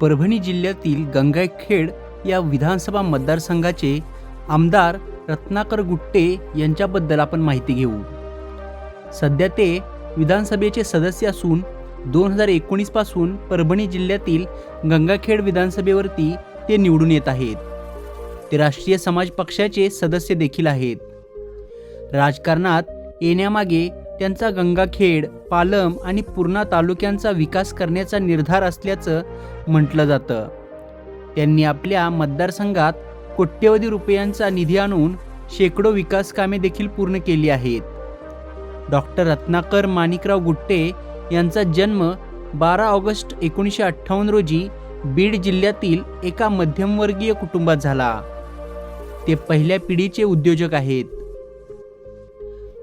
परभणी जिल्ह्यातील गंगाखेड या विधानसभा मतदारसंघाचे आमदार रत्नाकर गुट्टे यांच्याबद्दल आपण माहिती घेऊ. सध्या ते विधानसभेचे सदस्य असून दोन हजार एकोणीसपासून परभणी जिल्ह्यातील गंगाखेड विधानसभेवरती ते निवडून येत आहेत. ते राष्ट्रीय समाज पक्षाचे सदस्य देखील आहेत. राजकारणात येण्यामागे त्यांचा गंगाखेड पालम आणि पूर्णा तालुक्यांचा विकास करण्याचा निर्धार असल्याचं म्हटलं जातं. त्यांनी आपल्या मतदारसंघात कोट्यवधी रुपयांचा निधी आणून शेकडो विकास कामे देखील पूर्ण केली आहेत. डॉक्टर रत्नाकर माणिकराव गुट्टे यांचा जन्म बारा ऑगस्ट एकोणीसशे अठ्ठावन्न रोजी बीड जिल्ह्यातील एका मध्यमवर्गीय कुटुंबात झाला. ते पहिल्या पिढीचे उद्योजक आहेत.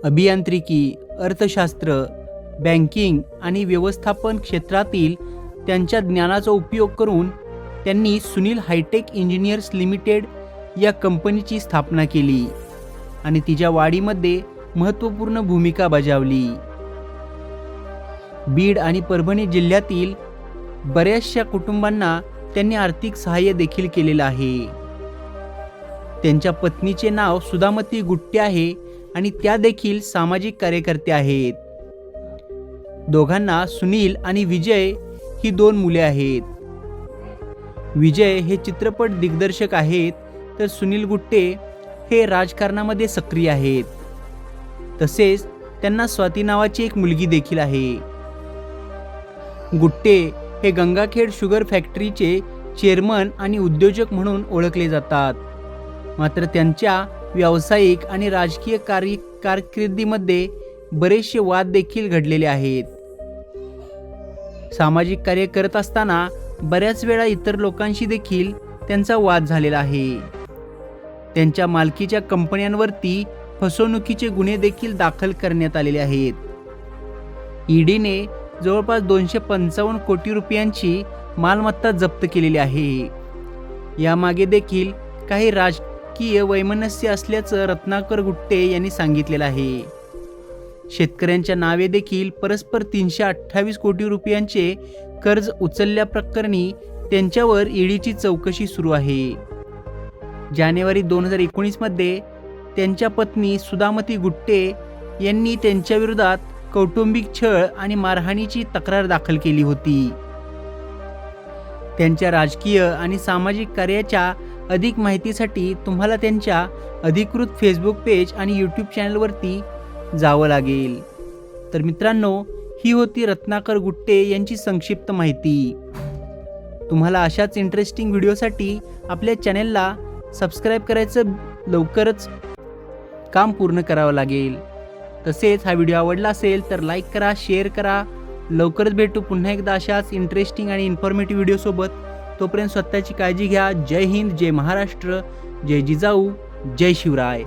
अभियांत्रिकी अर्थशास्त्र बँकिंग आणि व्यवस्थापन क्षेत्रातील त्यांच्या ज्ञानाचा उपयोग करून त्यांनी सुनील हायटेक इंजिनियर्स लिमिटेड या कंपनीची स्थापना केली आणि तिच्या वाढीमध्ये महत्त्वपूर्ण भूमिका बजावली. बीड आणि परभणी जिल्ह्यातील बऱ्याचशा कुटुंबांना त्यांनी आर्थिक सहाय्य देखील केलेलं आहे. त्यांच्या पत्नीचे नाव सुधामती गुट्टे आहे आणि त्या देखील सामाजिक कार्यकर्ते आहेत. दोघांना सुनील आणि विजय ही दोन मुले आहेत. विजय हे चित्रपट दिग्दर्शक आहेत तर सुनील गुट्टे हे राजकारणामध्ये सक्रिय आहेत. तसेच त्यांना स्वाती नावाची एक मुलगी देखील आहे. गुट्टे हे गंगाखेड शुगर फॅक्टरीचे चेअरमन आणि उद्योजक म्हणून ओळखले जातात. मात्र त्यांच्या व्यावसायिक आणि राजकीय कार्य कारकिर्दीमध्ये बरेचसे वाद देखील घडलेले आहेत. सामाजिक कार्य करत असताना बऱ्याच वेळा इतर लोकांशी देखील त्यांचा वाद झालेला आहे. त्यांच्या मालकीच्या कंपन्यांवरती फसवणुकीचे गुन्हे देखील दाखल करण्यात आलेले आहेत. ईडीने जवळपास दोनशे पंचावन्न कोटी रुपयांची मालमत्ता जप्त केलेली आहे. यामागे देखील काही राज राजकीय वैमनस्य असल्याचं रत्नाकर गुट्टे यांनी सांगितलेलं आहे. शेतकऱ्यांच्या नावे देखील परस्पर तीनशे अठ्ठावीस कोटी रुपयांचे कर्ज उचलल्याप्रकरणी त्यांच्यावर ईडीची चौकशी सुरू आहे. जानेवारी दोन हजार एकोणीसमध्ये त्यांच्या पत्नी सुधामती गुट्टे यांनी त्यांच्याविरोधात कौटुंबिक छळ आणि मारहाणीची तक्रार दाखल केली होती. त्यांच्या राजकीय आणि सामाजिक कार्याच्या अधिक माहितीसाठी तुम्हाला त्यांच्या अधिकृत फेसबुक पेज आणि यूट्यूब चॅनलवरती जावं लागेल. तर मित्रांनो ही होती रत्नाकर गुट्टे यांची संक्षिप्त माहिती. तुम्हाला अशाच इंटरेस्टिंग व्हिडिओसाठी आपल्या चॅनेलला सबस्क्राईब करायचं लवकरच काम पूर्ण करावं लागेल. तसेच हा व्हिडिओ आवडला असेल तर लाईक करा शेअर करा. लवकरच भेटू पुन्हा एकदा अशाच इंटरेस्टिंग आणि इन्फॉर्मेटिव्ह व्हिडिओसोबत तोपर्यंत स्वतःची काळजी घ्या. जय हिंद जय महाराष्ट्र जय जिजाऊ जय शिवराय.